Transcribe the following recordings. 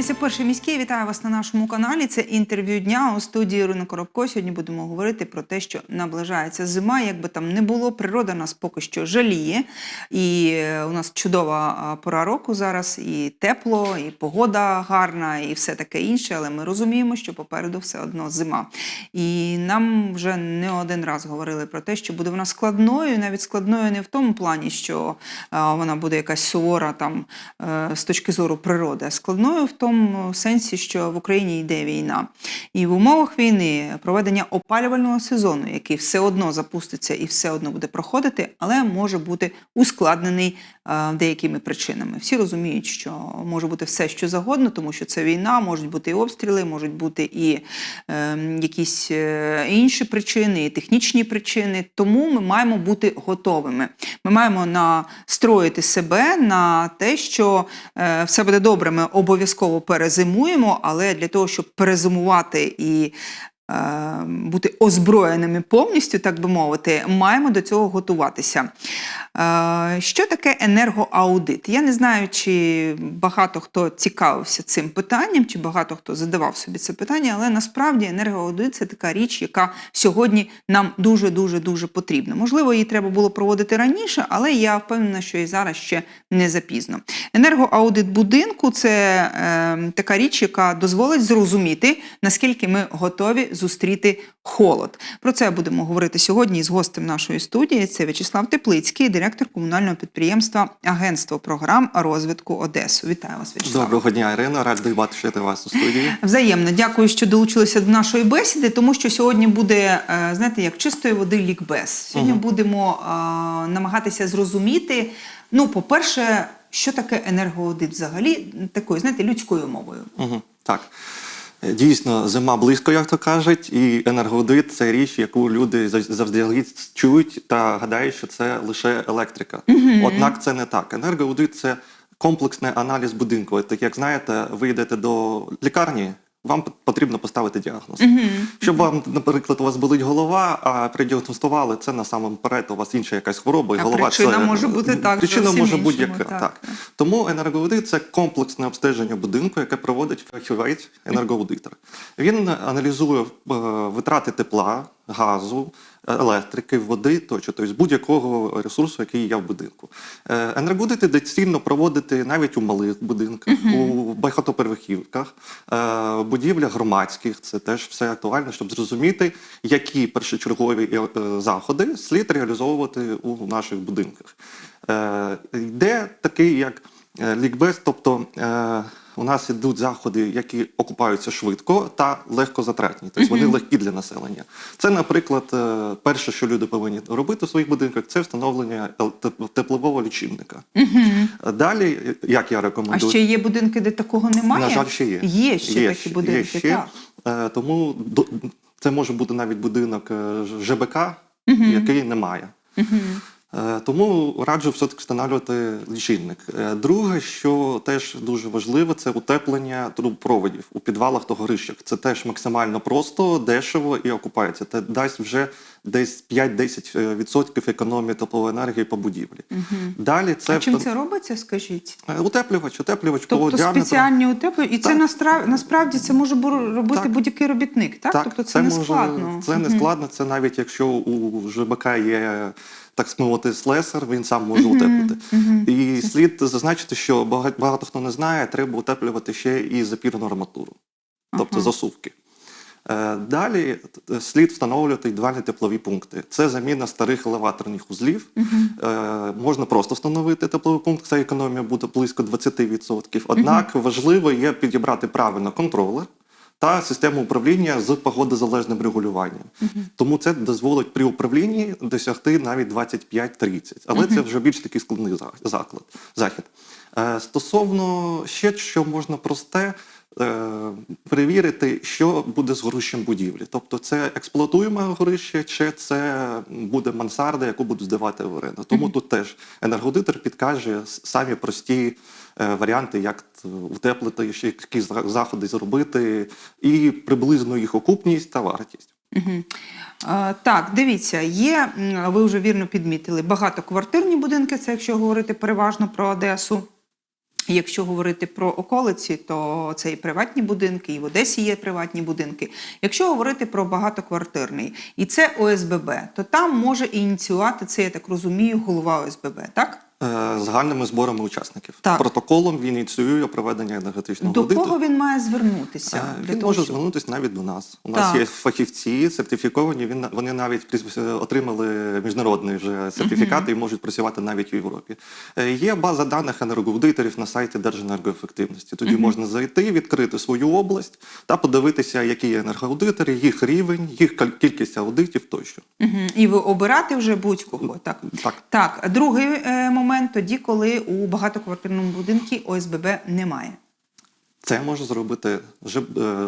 дивитеся перший міський. Вітаю вас на нашому каналі. Це інтерв'ю дня у студії Ірина Коробко. Сьогодні будемо говорити про те, що наближається зима. Як би там не було, природа нас поки що жаліє. І е, у нас чудова пора року зараз, і тепло, і погода гарна, і все таке інше. Але ми розуміємо, що попереду все одно зима. І нам вже не один раз говорили про те, що буде вона складною, навіть складною не в тому плані, що вона буде якась сувора там е, з точки зору природи, а складною в тому сенсі, що в Україні йде війна. І в умовах війни проведення опалювального сезону, який все одно запуститься і все одно буде проходити, але може бути ускладнений деякими причинами. Всі розуміють, що може бути все, що завгодно, тому що це війна, можуть бути і обстріли, можуть бути і е, якісь е, інші причини, і технічні причини. Тому ми маємо бути готовими. Ми маємо настроїти себе на те, що е, все буде добре. Ми обов'язково перезимуємо, але для того, щоб перезимувати і е, бути озброєними повністю, так би мовити, маємо до цього готуватися. Е, Що таке енергоаудит? Я не знаю, чи багато хто цікавився цим питанням, чи багато хто задавав собі це питання, але насправді енергоаудит це така річ, яка сьогодні нам дуже дуже дуже потрібна. Можливо, її треба було проводити раніше, але я впевнена, що і зараз ще не запізно. Енергоаудит будинку це е, така річ, яка дозволить зрозуміти, наскільки ми готові зустріти холод. Про це будемо говорити сьогодні з гостем нашої студії. Це В'ячеслав Теплицький, директор комунального підприємства Агентство програм розвитку Одесу. Вітаю вас, В'ячеслав. Доброго дня, Ірина. Радий бачити вас у студії. Взаємно дякую, що долучилися до нашої бесіди, тому що сьогодні буде, е, знаєте, як чистої води лікбез. Сьогодні Мгм. будемо е, намагатися зрозуміти. Ну, по-перше, що таке енергоаудит взагалі, такою, знаєте, людською мовою. Угу. Так. Дійсно, зима близько, як то кажуть, і енергодит – це річ, яку люди зав- завжди чують та гадають, що це лише електрика. Однак це не так. Енергоаудит – це комплексний аналіз будинку. Так як знаєте, ви йдете до лікарні, вам потрібно поставити діагноз. Щоб вам, наприклад, у вас болить голова, а продіагностували це насамперед у вас інша якась хвороба, і А голова причина це може бути так, Причина може бути так, Так, так. Тому енергоаудит – це комплексне обстеження будинку, яке проводить фахівець енергоаудитор. Він аналізує е, витрати тепла, газу, електрики, води тощо, тобто будь-якого ресурсу, який є в будинку. Е, доцільно проводити навіть у малих будинках, у багатоповерхівках, е, будівлях громадських. Це теж все актуально, щоб зрозуміти, які першочергові е, заходи слід реалізовувати у наших будинках. Йде такий як лікбез, тобто у нас ідуть заходи, які окупаються швидко та легкозатратні, тобто вони легкі для населення. Це, наприклад, е, перше, що люди повинні робити в своїх будинках, це встановлення теплового лічильника. Далі, як я рекомендую, А ще є будинки, де такого немає? на жаль, ще є. Є ще такі будинки, Є ще. так. Е, Тому це може бути навіть будинок е, ЖБК, який немає. Е, Тому раджу все-таки встановлювати лічильник. Е, Друге, що теж дуже важливо, це утеплення трубопроводів у підвалах та горищах. Це теж максимально просто, дешево і окупається. Це дасть вже десь 5-10% економії теплоенергії по будівлі. Далі це а чим це робиться, скажіть? Е, утеплювач, утеплювач по Тобто діаметру. спеціальні утеплювачі, і це Так. настра- насправді це може робити Так. будь-який робітник, так? тобто це, не може- складно. Це не складно. Це навіть якщо у ЖБК є так мовити слесар, він сам може утеплити. І слід зазначити, що багато, багато хто не знає, треба утеплювати ще і запірну арматуру, тобто Ага. засувки. Е, Далі слід встановлювати індивідуальні теплові пункти. Це заміна старих елеваторних узлів. Е, Можна просто встановити тепловий пункт, ця економія буде близько 20%. Однак важливо є підібрати правильно контролер та систему управління з погодозалежним регулюванням. Тому це дозволить при управлінні досягти навіть 25-30. Але це вже більш такий складний заклад, захід. Е, Стосовно ще що можна просте. Е, Перевірити, що буде з горищем будівлі. Тобто це експлуатуєме горище, чи це буде мансарда, яку будуть здавати в оренду. Тому тут теж енергоаудитор підкаже самі прості е, варіанти, як утеплити, ще які заходи зробити, і приблизно їх окупність та вартість. Мгм. Е, Так, дивіться, є, ви вже вірно підмітили, багатоквартирні будинки, це якщо говорити переважно про Одесу. Якщо говорити про околиці, то це і приватні будинки, і в Одесі є приватні будинки. Якщо говорити про багатоквартирний, і це ОСББ, то там може ініціювати це, я так розумію, голова ОСББ, так? Е, Загальними зборами учасників. Так. Протоколом він ініціює проведення енергетичного До аудиту. кого він має звернутися? Е, для Він того, може щоб- звернутися навіть до нас. У нас Так. є фахівці сертифіковані. Він вони навіть прис- отримали міжнародний вже сертифікат і можуть працювати навіть в Європі. Е, Є база даних енергоаудиторів на сайті Держенергоефективності. Тоді можна зайти, відкрити свою область та подивитися, які є енергоаудитори, їх рівень, їх кіль- кількість аудитів тощо. Мгм. І ви обирати вже будь-кого. Так. Так. так. Другий е, момент тоді, коли у багатоквартирному будинку ОСББ немає. Це може зробити е,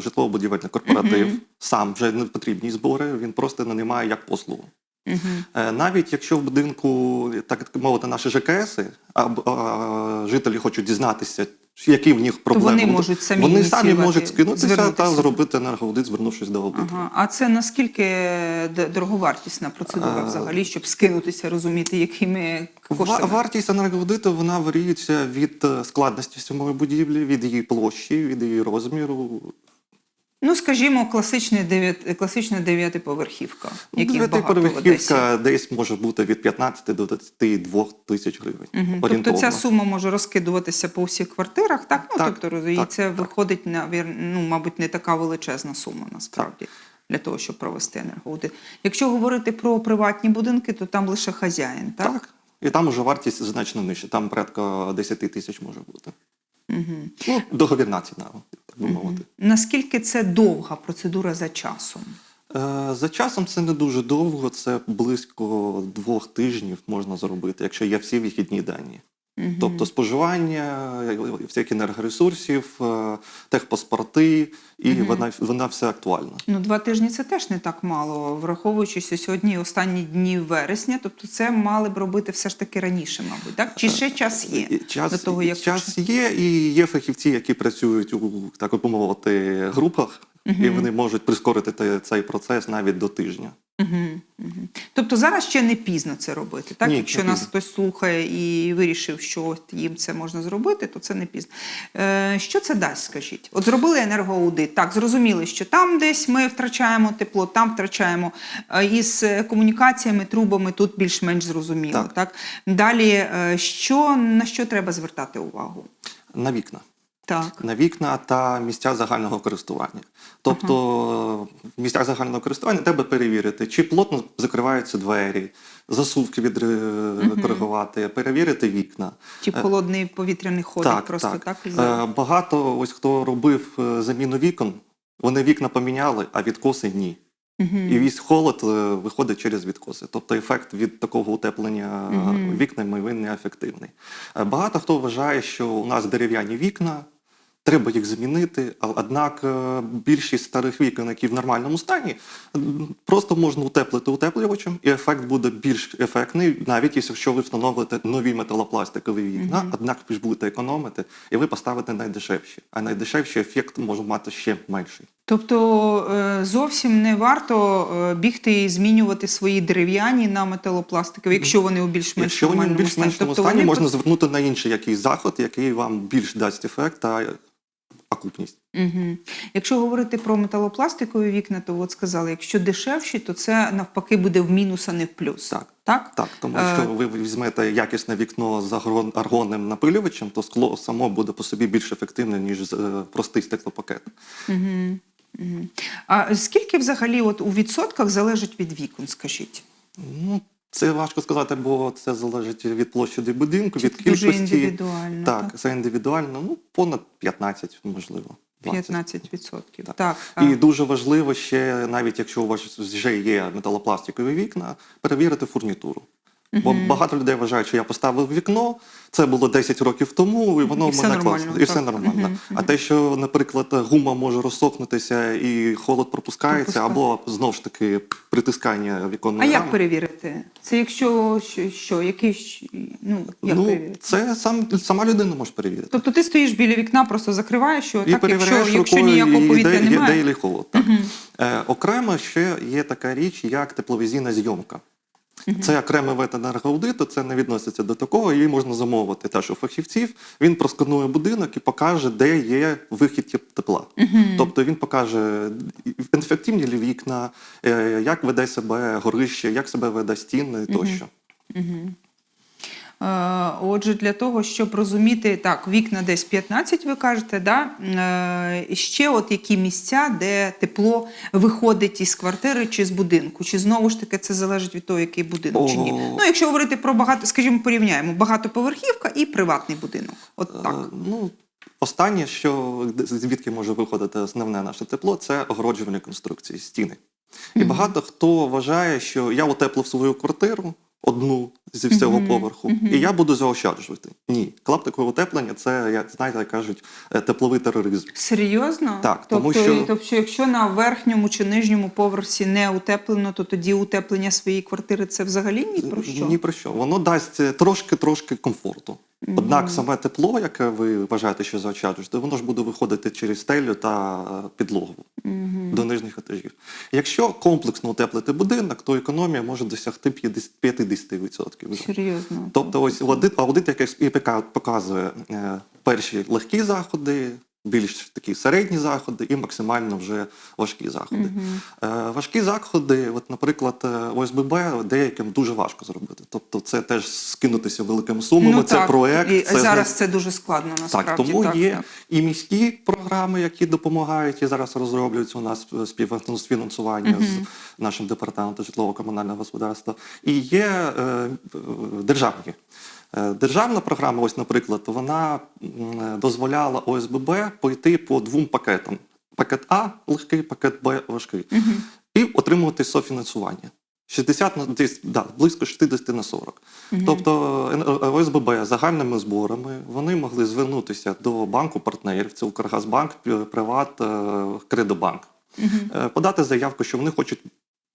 житлово-будівельний корпоратив. Сам вже не потрібні збори, він просто нанімає як послугу. Угу. Навіть якщо в будинку, так мовити, наші ЖКСи, а, а, жителі хочуть дізнатися, які в них проблеми. вони можуть самі Вони самі можуть скинутися та зробити енергоаудит, звернувшись до аудитору. Ага. А це наскільки дороговартісна процедура Е, взагалі, щоб скинутися, розуміти, якими коштами? Вартість енергоаудиту вона варіюється від е, складності самої будівлі, від її площі, від її розміру. Ну, скажімо, класична дев'ят, класична дев'ятиповерхівка, Одесі. Дев'ятиповерхівка десь може бути від 15 до 22 тисяч гривень. Мгм. Тобто ця сума може розкидуватися по всіх квартирах, так? Ну, Так, тобто, і так, це так. виходить на ну, мабуть, не така величезна сума насправді для того, щоб провести енергоаудит. Якщо говорити про приватні будинки, то там лише хазяїн, так? Так. І там уже вартість значно нижча, там порядка 10 тисяч може бути. Угу. Ну, договірна ціна, так би мовити. Наскільки це довга процедура за часом? Е, За часом це не дуже довго, це близько двох тижнів можна зробити, якщо є всі вихідні дані. Мгм. Тобто споживання, е, всяких енергоресурсів, е, техпаспорти, і вона, вона все актуальна. Ну, два тижні це теж не так мало, враховуючи, що сьогодні останні дні вересня, тобто це мали б робити все ж таки раніше, мабуть, так? Чи ще час є Час, до того, як час є, і є фахівці, які працюють у так би мовити групах, і вони можуть прискорити цей процес навіть до тижня. Угу, угу. Тобто зараз ще не пізно це робити, так? Ні, Якщо нас хтось слухає і вирішив, що їм це можна зробити, то це не пізно. Е, що це дасть, скажіть? От зробили енергоаудит, так, зрозуміли, що там десь ми втрачаємо тепло, там втрачаємо. Е, із е, комунікаціями, трубами тут більш-менш зрозуміло. Так. Так. Далі, е, що, на що треба звертати увагу? На вікна. Так. на вікна та місця загального користування. Тобто е, в місцях загального користування треба перевірити, чи плотно закриваються двері, засувки відкоригувати, перевірити вікна. Чи холодний повітряний ходить так, просто так. так? Е, Багато ось хто робив е, заміну вікон, вони вікна поміняли, а відкоси ні. Мгм. І весь холод е, виходить через відкоси. Тобто ефект від такого утеплення Мгм. вікнами він неефективний. Е, Багато хто вважає, що у нас дерев'яні вікна, треба їх замінити. Однак е, більшість старих вікон, які в нормальному стані, просто можна утеплити утеплювачем, і ефект буде більш ефектний, навіть якщо ви встановите нові металопластикові вікна, однак ви ж будете економити, і ви поставите найдешевші. А найдешевший ефект може мати ще менший. Тобто е, зовсім не варто е, бігти і змінювати свої дерев'яні на металопластикові, якщо вони у більш-менш нормальному більш меншому Тобто стані, вони можна звернути на інший якийсь заход, який вам більш дасть ефект та окупність. Мгм. Якщо говорити про металопластикові вікна, то от сказали, якщо дешевші, то це навпаки буде в мінус, а не в плюс. Так. Так? Так, тому Е, якщо ви візьмете якісне вікно з аргон- аргонним напилювачем, то скло само буде по собі більш ефективне, ніж е, простий стеклопакет. Мгм. Мгм. А скільки взагалі от у відсотках залежить від вікон, скажіть? Ну, це важко сказати, бо це залежить від площі будинку, Чи від кількості. дуже індивідуально, Так, так? це індивідуально, ну, понад 15, можливо. 20. 15%. Так. Так. І дуже важливо ще, навіть якщо у вас вже є металопластикові вікна, перевірити фурнітуру. Бо багато людей вважають, що я поставив вікно, це було 10 років тому, і воно І в мене класно, і все нормально. А те, що, наприклад, гума може розсохнутися і холод пропускається, або знову ж таки притискання А як перевірити? Це якщо що, що який ну як ну, перевірити? це сам, сама людина може перевірити. Тобто ти стоїш біля вікна, просто закриваєш що І так, якщо, якщо ніякого повітря немає. холод. Е, окремо ще є така річ, як тепловізійна зйомка. Це окремий вид енергоаудиту, це не відноситься до такого, її можна замовити теж у фахівців. Він просканує будинок і покаже, де є вихід тепла. Тобто він покаже інфективні лі вікна, е, як веде себе горище, як себе веде стіни тощо. Е, Отже, для того, щоб розуміти, так, вікна десь 15, ви кажете, да? Е, ще от які місця, де тепло виходить із квартири чи з будинку, чи знову ж таки це залежить від того, який будинок чи ні. Ну, якщо говорити про багато, скажімо, порівняємо багатоповерхівка і приватний будинок. От так. Е, Ну, останнє, що звідки може виходити основне наше тепло, це огороджувальні конструкції, стіни. І багато хто вважає, що я утеплив свою квартиру одну зі всього поверху, і я буду заощаджувати. Ні, клаптикове утеплення це, як знаєте, як кажуть, е, тепловий тероризм. Серйозно? Так, тобто, тому що- тобто, якщо на верхньому чи нижньому поверсі не утеплено, то тоді утеплення своєї квартири це взагалі ні про що. Ні про що. Воно дасть е, трошки-трошки комфорту. Однак саме тепло, яке ви вважаєте, що заочаджуєте, воно ж буде виходити через стелю та е, підлогу до нижніх етажів. Якщо комплексно утеплити будинок, то економія може досягти 50 50%. Серйозно. Тобто, ось аудит, аудит який показує е, перші легкі заходи, більш такі середні заходи і максимально вже важкі заходи. Е, важкі заходи, от, наприклад, е, ОСББ деяким дуже важко зробити. Тобто, це теж скинутися великими сумами, це Ну так, проект. І це зараз це дуже складно насправді. так, тому так, є так. і міські програми, які допомагають і зараз розроблюються у нас е, спів- співфінансування з нашим департаментом житлово-комунального господарства, і є е, е, державні. Е, Державна програма, ось, наприклад, вона дозволяла ОСББ пойти по двом пакетам: пакет А легкий, пакет Б важкий, і отримувати софінансування. 60 на десь да, близько 60 на 40. Тобто е, е, ОСББ загальними зборами вони могли звернутися до банку партнерів, це Укргазбанк, Приват, е, Кредобанк, е, подати заявку, що вони хочуть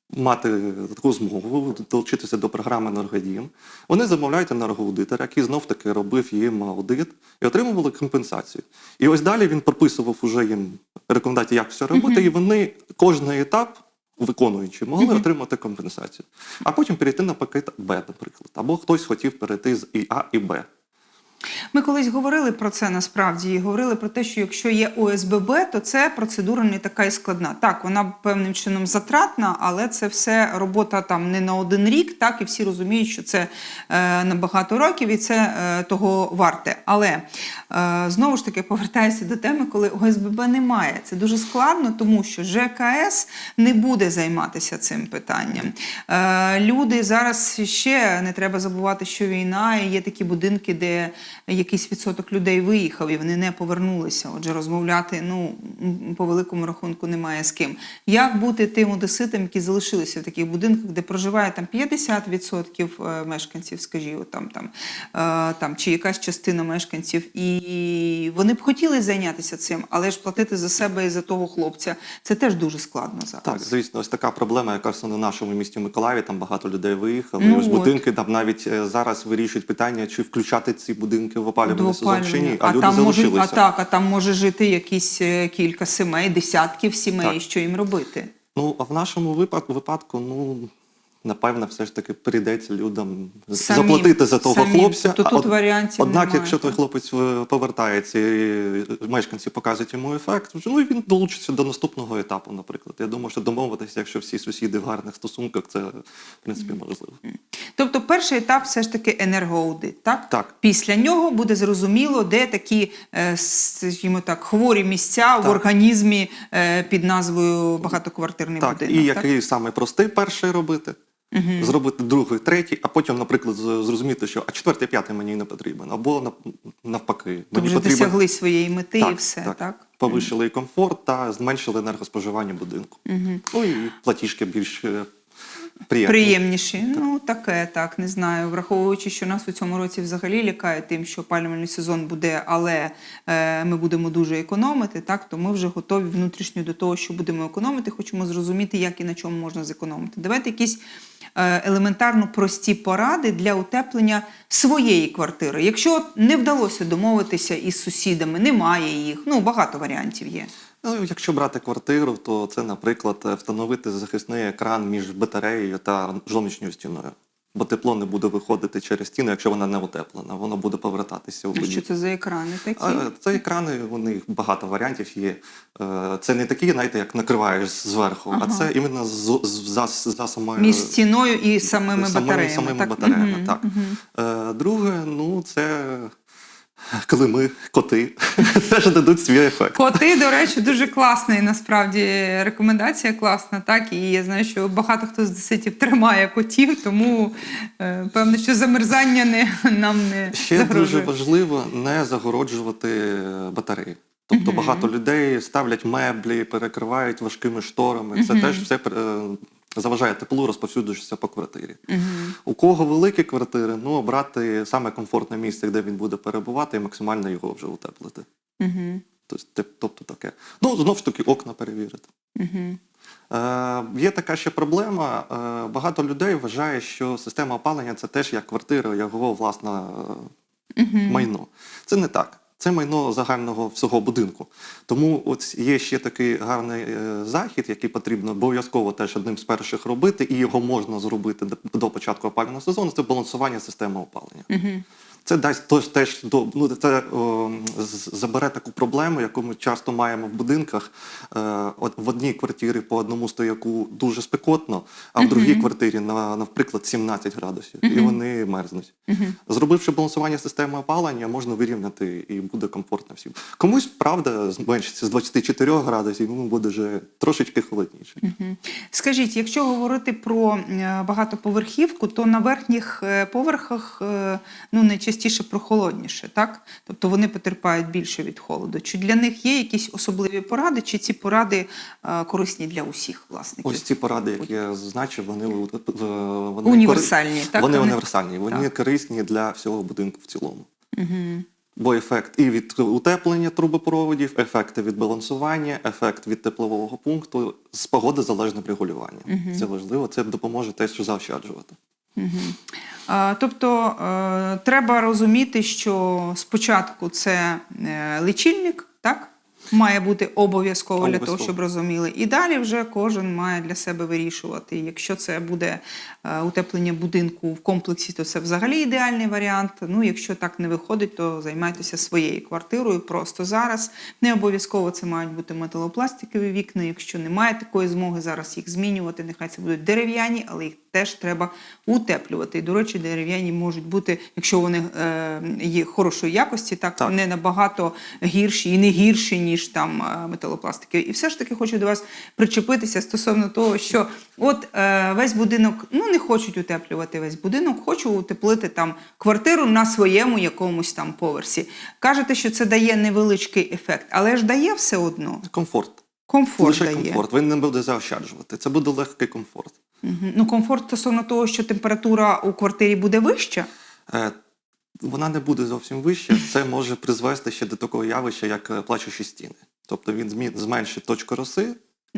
мати таку змогу долучитися до програми «Енергодім». Вони замовляють енергоаудитора, який знов таки робив їм аудит і отримували компенсацію. І ось далі він прописував уже їм рекомендації, як все робити, і вони кожний етап. Виконуючи, могли отримати компенсацію, а потім перейти на пакет Б, наприклад, або хтось хотів перейти з і А і Б. Ми колись говорили про це насправді і говорили про те, що якщо є ОСББ, то це процедура не така і складна. Так, вона певним чином затратна, але це все робота там не на один рік, так і всі розуміють, що це е, на багато років і це е, того варте. Але е, знову ж таки повертаюся до теми, коли ОСББ немає. Це дуже складно, тому що ЖКС не буде займатися цим питанням. Е, люди зараз ще не треба забувати, що війна і є такі будинки, де якийсь відсоток людей виїхав і вони не повернулися. Отже, розмовляти ну по великому рахунку немає з ким. Як бути тим одеситам, які залишилися в таких будинках, де проживає там 50% е, мешканців, скажімо, там там, е, там чи якась частина мешканців, і вони б хотіли зайнятися цим, але ж платити за себе і за того хлопця це теж дуже складно зараз. Так, звісно, ось така проблема, якраз на нашому місті Миколаєві, там багато людей виїхали. Ну ось от. будинки там навіть е, зараз вирішують питання, чи включати ці будинки в опалювальний сезон чи ні. а, А, люди там може, залишилися. а так, а там може жити якісь е, кілька сімей, десятків сімей. Так. Що їм робити? Ну, а в нашому випадку, випадку, ну. Напевно, все ж таки прийдеться людям Самим, заплатити за того самим. хлопця. А тут варіантів Однак, немає, якщо той хлопець е, повертається і мешканці показують йому ефект, ну і він долучиться до наступного етапу, наприклад. Я думаю, що домовитися, якщо всі сусіди в гарних стосунках, це в принципі можливо. Тобто, перший етап все ж таки енергоаудит, так? Так. Після нього буде зрозуміло, де такі, е, скажімо так, хворі місця в організмі е, під назвою багатоквартирний Так, будинок. і який саме простий перший робити, зробити другий, третій, а потім, наприклад, зрозуміти, що а четвертий, п'ятий мені не потрібен, або нав- навпаки, мені вже потрібен досягли своєї мети і все, так? повищили і комфорт та зменшили енергоспоживання будинку. Ну і платіжки більш е, приємні. Приємніші. Ну, таке, так, не знаю. Враховуючи, що нас у цьому році взагалі лякає тим, що опалювальний сезон буде, але е, ми будемо дуже економити, так, то ми вже готові внутрішньо до того, що будемо економити, хочемо зрозуміти, як і на чому можна зекономити. Давайте якісь е, елементарно прості поради для утеплення своєї квартири. Якщо не вдалося домовитися із сусідами, немає їх, ну багато варіантів є. Ну, якщо брати квартиру, то це, наприклад, встановити захисний екран між батареєю та зовнішньою стіною. бо тепло не буде виходити через стіну, якщо вона не утеплена. Воно буде повертатися у воді. що це за екрани такі? А, Це екрани, вони багато варіантів є. Е, Це не такі, знаєте, як накриваєш зверху, а це іменно з, за, за самою Між стіною і самими самими, батареями. самими так? батареями. Мгм, Так. Е, Друге, ну це коли ми, коти, теж дадуть свій ефект. Коти, до речі, дуже класний насправді рекомендація класна, так і я знаю, що багато хто з десятів тримає котів, тому е, певно, що замерзання не нам не Ще загрожує. дуже важливо не загороджувати батареї. Тобто багато людей ставлять меблі, перекривають важкими шторами. Це теж все е, заважає теплу, розповсюджується по квартирі. У кого великі квартири, ну обрати саме комфортне місце, де він буде перебувати, і максимально його вже утеплити. Тобто, таке. Ну, знову ж таки, окна перевірити. Е, є така ще проблема. Е, багато людей вважає, що система опалення це теж як квартира, його власне майно. Це не так. Це майно загального всього будинку. Тому от є ще такий гарний е, захід, який потрібно обов'язково теж одним з перших робити, і його можна зробити до, початку опалювального сезону. Це балансування системи опалення. Мгм. Це дасть теж, теж до ну це о, забере таку проблему, яку ми часто маємо в будинках. Е, от в одній квартирі по одному стояку дуже спекотно, а в другій квартирі на наприклад 17 градусів, і вони мерзнуть. Зробивши балансування системи опалення, можна вирівняти і буде комфортно всім. Комусь правда зменшиться з 24 градусів, йому буде вже трошечки холодніше. Мгм. Скажіть, якщо говорити про е, багатоповерхівку, то на верхніх е, поверхах е, ну найчастіше прохолодніше, так? Тобто вони потерпають більше від холоду. Чи для них є якісь особливі поради, чи ці поради е, корисні для усіх власників? Ось ці поради, які я зазначив, вони, е, вони Універсальні, так? Вони Вони- універсальні, вони Так. корисні для всього будинку в цілому. Угу. Бо ефект і від утеплення трубопроводів, ефекти від балансування, ефект від теплового пункту з погоди залежне регулювання. Це важливо, це допоможе теж заощаджувати. Е, Тобто е, треба розуміти, що спочатку це е, лічильник, так? Має бути обов'язково для того, щоб розуміли. І далі вже кожен має для себе вирішувати. Якщо це буде утеплення будинку в комплексі, то це взагалі ідеальний варіант. Ну, якщо так не виходить, то займайтеся своєю квартирою просто зараз. Не обов'язково це мають бути металопластикові вікна. Якщо немає такої змоги зараз їх змінювати, нехай це будуть дерев'яні, але їх теж треба утеплювати. І, до речі, дерев'яні можуть бути, якщо вони е, є хорошої якості, так, Так. не набагато гірші і не гірші, ніж там е, металопластики. І все ж таки хочу до вас причепитися стосовно того, що от е, весь будинок, ну не хочуть утеплювати весь будинок, хочу утеплити там квартиру на своєму якомусь там поверсі. Кажете, що це дає невеличкий ефект, але ж дає все одно. Комфорт. Комфорт Лише дає. комфорт. Він не буде заощаджувати. Це буде легкий комфорт. Ну, комфорт стосовно того, що температура у квартирі буде вища. Е, Вона не буде зовсім вища. Це може призвести ще до такого явища, як е, плачучі стіни. Тобто він зменшить точку роси.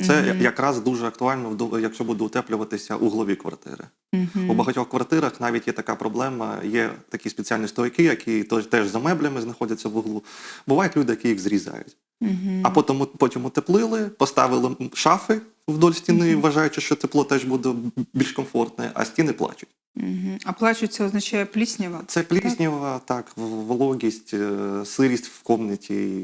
Це Мгм. якраз дуже актуально, якщо буде утеплюватися углові квартири. Мгм. У багатьох квартирах навіть є така проблема, є такі спеціальні стойки, які теж за меблями знаходяться в углу. Бувають люди, які їх зрізають. Мгм. А потім, потім утеплили, поставили шафи вдоль стіни, вважаючи, що тепло теж буде більш комфортне, а стіни плачуть. Мгм. А плачуть це означає пліснява? Це пліснява, так, так вологість, е, сирість в комнаті.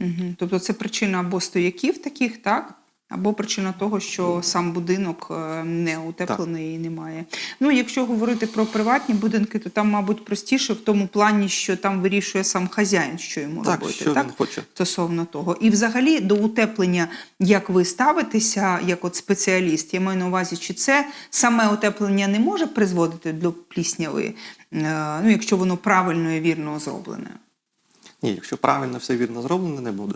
Мгм. Тобто це причина або стояків таких, так? Або причина того, що сам будинок е, не утеплений і немає. Ну, якщо говорити про приватні будинки, то там, мабуть, простіше в тому плані, що там вирішує сам хазяїн, що йому Так, робити. що так? він хоче. стосовно того. І взагалі до утеплення, як ви ставитеся, як от спеціаліст, я маю на увазі, чи це саме утеплення не може призводити до плісняви, е, ну, якщо воно правильно і вірно зроблене. Ні, якщо правильно все вірно зроблено, не буде.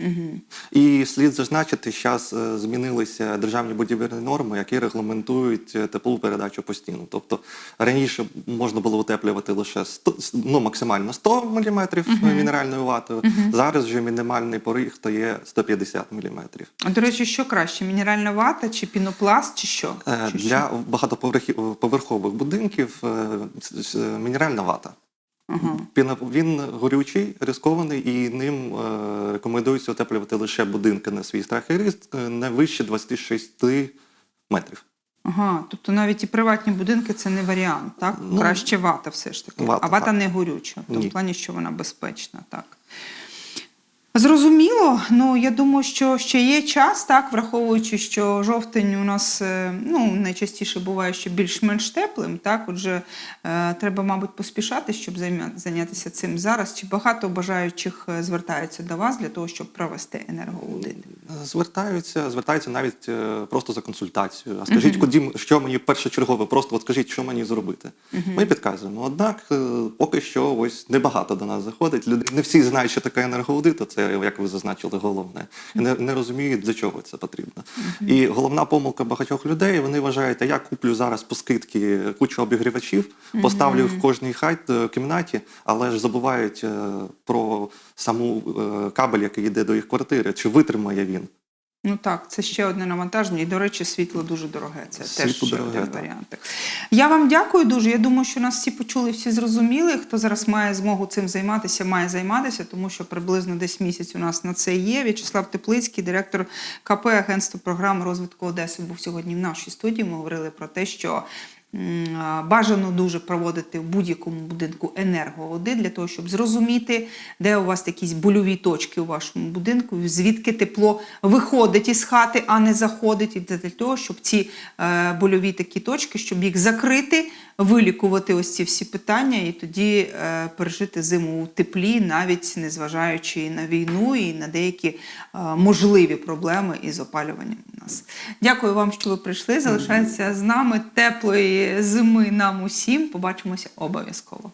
Угу. І слід зазначити, зараз змінилися державні будівельні норми, які регламентують е, теплову передачу постійно. Тобто раніше можна було утеплювати лише 100, ну, максимально 100 мм мінеральною ватою. Зараз вже мінімальний поріг то є 150 мм. А до речі, що краще? Мінеральна вата чи пінопласт, чи що? Е, Чи Для багатоповерхових будинків е, мінеральна вата. Ага. Він горючий, рискований, і ним е, рекомендується утеплювати лише будинки на свій страх і ризик е, не вище 26 метрів. Ага, тобто навіть і приватні будинки це не варіант, так? Ну, Краще вата все ж таки. вата, а вата так. не горюча, в тому Ні. плані, що вона безпечна, так. Зрозуміло, ну я думаю, що ще є час, так, враховуючи, що жовтень у нас е, ну, найчастіше буває ще більш-менш теплим. Так, отже, е, треба, мабуть, поспішати, щоб зайнятися цим зараз. Чи багато бажаючих е, звертаються до вас для того, щоб провести енергоаудит? Звертаються, звертаються навіть просто за консультацією. А скажіть, куди що мені першочергове, просто от скажіть, що мені зробити. Ми підказуємо. Однак, поки що ось небагато до нас заходить. Люди не всі знають, що таке енергоаудит, а це як ви зазначили, головне. Не, не розуміють, для чого це потрібно. І головна помилка багатьох людей вони вважають, а я куплю зараз по скидки кучу обігрівачів, поставлю їх в кожній хай е, кімнаті, але ж забувають е, про саму е, кабель, який йде до їх квартири, чи витримає він. Ну так, це ще одне навантаження. І, до речі, світло дуже дороге. Це теж Світло ще дороге, один так. варіант. Я вам дякую дуже. Я думаю, що нас всі почули, всі зрозуміли. Хто зараз має змогу цим займатися, має займатися, тому що приблизно десь місяць у нас на це є. В'ячеслав Теплицький, директор КП Агентства програм розвитку Одеси, був сьогодні в нашій студії. Ми говорили про те, що. Бажано дуже проводити в будь-якому будинку енергоаудит для того, щоб зрозуміти, де у вас якісь больові точки у вашому будинку, звідки тепло виходить із хати, а не заходить, і для того, щоб ці е, больові такі точки, щоб їх закрити, вилікувати ось ці всі питання, і тоді е, пережити зиму у теплі, навіть незважаючи на війну і на деякі е, можливі проблеми із опалюванням у нас. Дякую вам, що ви прийшли. Залишається з нами теплої зими нам усім. Побачимося обов'язково.